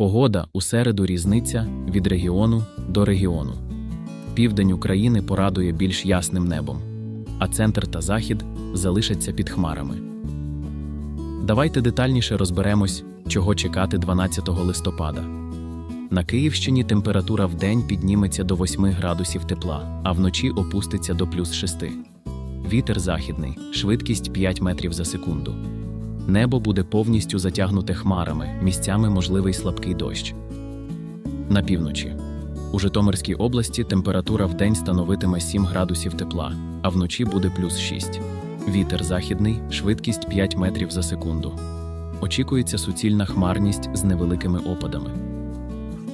Погода у середу різниця від регіону до регіону. Південь України порадує більш ясним небом, а центр та захід залишаться під хмарами. Давайте детальніше розберемось, чого чекати 12 листопада. На Київщині температура в день підніметься до 8 градусів тепла, а вночі опуститься до плюс 6. Вітер західний, швидкість 5 метрів за секунду. Небо буде повністю затягнуте хмарами, місцями можливий слабкий дощ. На півночі. У Житомирській області температура в день становитиме 7 градусів тепла, а вночі буде плюс 6. Вітер західний, швидкість 5 метрів за секунду. Очікується суцільна хмарність з невеликими опадами.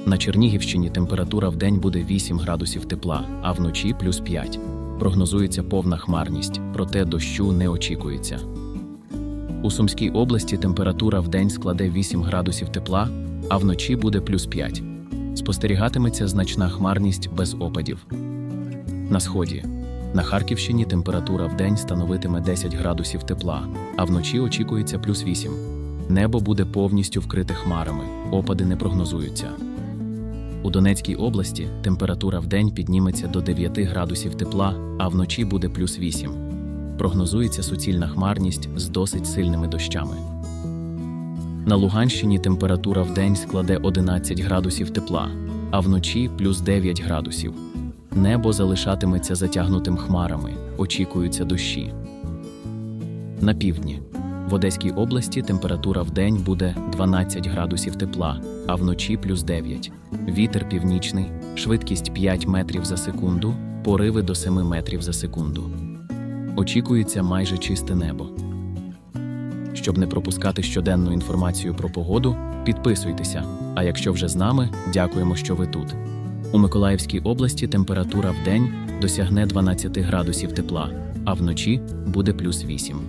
На Чернігівщині температура в день буде 8 градусів тепла, а вночі плюс 5. Прогнозується повна хмарність, проте дощу не очікується. У Сумській області температура в день складе 8 градусів тепла, а вночі буде плюс 5. Спостерігатиметься значна хмарність без опадів. На сході. На Харківщині температура в день становитиме 10 градусів тепла, а вночі очікується плюс 8. Небо буде повністю вкрите хмарами, опади не прогнозуються. У Донецькій області температура в день підніметься до 9 градусів тепла, а вночі буде плюс 8. Прогнозується суцільна хмарність з досить сильними дощами. На Луганщині температура в день складе 11 градусів тепла, а вночі плюс 9 градусів. Небо залишатиметься затягнутим хмарами, очікуються дощі. На півдні. В Одеській області температура в день буде 12 градусів тепла, а вночі плюс 9. Вітер північний, швидкість 5 метрів за секунду, пориви до 7 метрів за секунду. Очікується майже чисте небо. Щоб не пропускати щоденну інформацію про погоду, підписуйтеся. А якщо вже з нами, дякуємо, що ви тут. У Миколаївській області температура в день досягне 12 градусів тепла, а вночі буде плюс 8.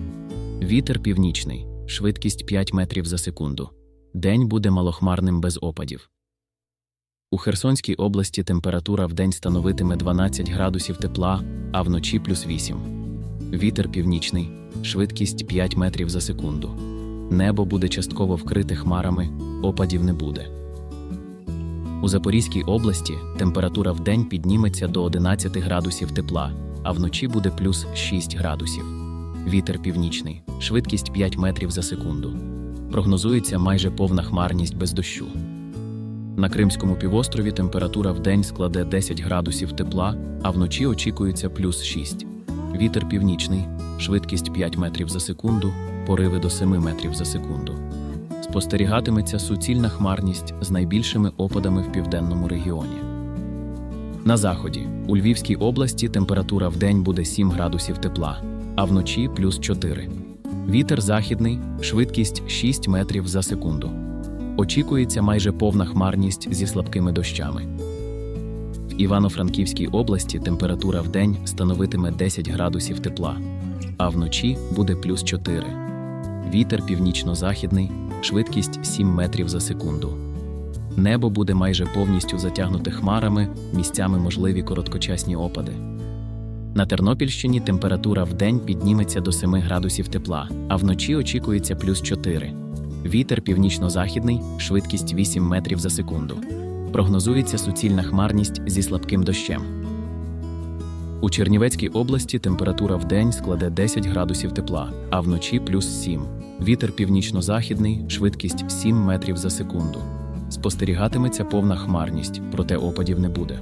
Вітер північний, швидкість 5 метрів за секунду. День буде малохмарним без опадів. У Херсонській області температура в день становитиме 12 градусів тепла, а вночі плюс 8. Вітер північний, швидкість 5 метрів за секунду. Небо буде частково вкрите хмарами, опадів не буде. У Запорізькій області температура в день підніметься до 11 градусів тепла, а вночі буде плюс 6 градусів. Вітер північний, швидкість 5 метрів за секунду. Прогнозується майже повна хмарність без дощу. На Кримському півострові температура в день складе 10 градусів тепла, а вночі очікується плюс 6. Вітер північний, швидкість 5 метрів за секунду, пориви до 7 метрів за секунду. Спостерігатиметься суцільна хмарність з найбільшими опадами в південному регіоні. На заході у Львівській області температура в день буде 7 градусів тепла, а вночі плюс 4. Вітер західний, швидкість 6 метрів за секунду. Очікується майже повна хмарність зі слабкими дощами. Івано-Франківській області температура в день становитиме 10 градусів тепла, а вночі буде плюс 4. Вітер північно-західний, швидкість 7 метрів за секунду. Небо буде майже повністю затягнуте хмарами, місцями можливі короткочасні опади. На Тернопільщині температура в день підніметься до 7 градусів тепла, а вночі очікується плюс 4. Вітер північно-західний, швидкість 8 метрів за секунду. Прогнозується суцільна хмарність зі слабким дощем. У Чернівецькій області температура в день складе 10 градусів тепла, а вночі плюс 7. Вітер північно-західний, швидкість 7 метрів за секунду. Спостерігатиметься повна хмарність, проте опадів не буде.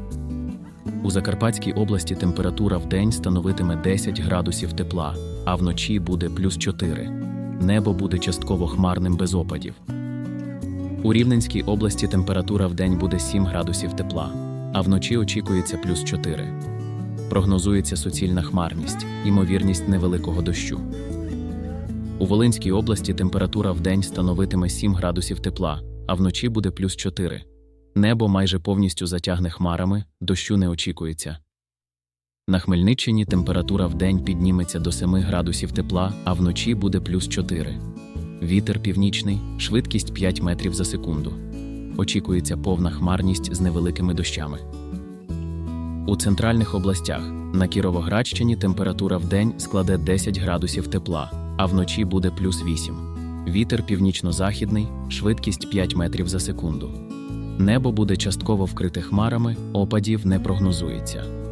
У Закарпатській області температура в день становитиме 10 градусів тепла, а вночі буде плюс 4. Небо буде частково хмарним без опадів. У Рівненській області температура в день буде 7 градусів тепла, а вночі очікується плюс 4. Прогнозується суцільна хмарність, ймовірність невеликого дощу. У Волинській області температура в день становитиме 7 градусів тепла, а вночі буде плюс 4. Небо майже повністю затягне хмарами, дощу не очікується. На Хмельниччині температура в день підніметься до 7 градусів тепла, а вночі буде плюс 4. Вітер північний, швидкість 5 метрів за секунду. Очікується повна хмарність з невеликими дощами. У центральних областях на Кіровоградщині температура в день складе 10 градусів тепла, а вночі буде плюс 8. Вітер північно-західний, швидкість 5 метрів за секунду. Небо буде частково вкрите хмарами, опадів не прогнозується.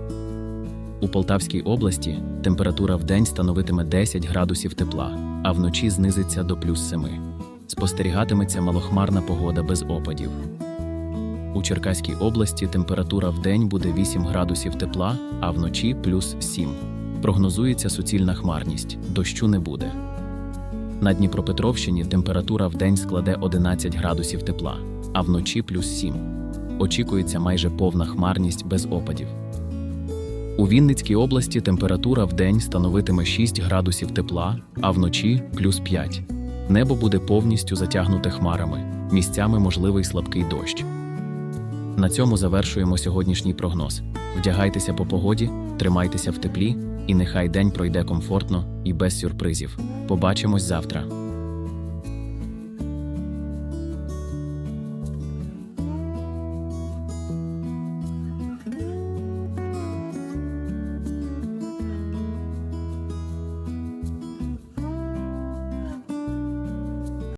У Полтавській області температура вдень становитиме 10 градусів тепла, а вночі знизиться до плюс 7. Спостерігатиметься малохмарна погода без опадів. У Черкаській області температура вдень буде 8 градусів тепла, а вночі плюс 7. Прогнозується суцільна хмарність, дощу не буде. На Дніпропетровщині температура вдень складе 11 градусів тепла, а вночі плюс 7. Очікується майже повна хмарність без опадів. У Вінницькій області температура вдень становитиме 6 градусів тепла, а вночі плюс 5. Небо буде повністю затягнуте хмарами, місцями можливий слабкий дощ. На цьому завершуємо сьогоднішній прогноз. Вдягайтеся по погоді, тримайтеся в теплі, і нехай день пройде комфортно і без сюрпризів. Побачимось завтра.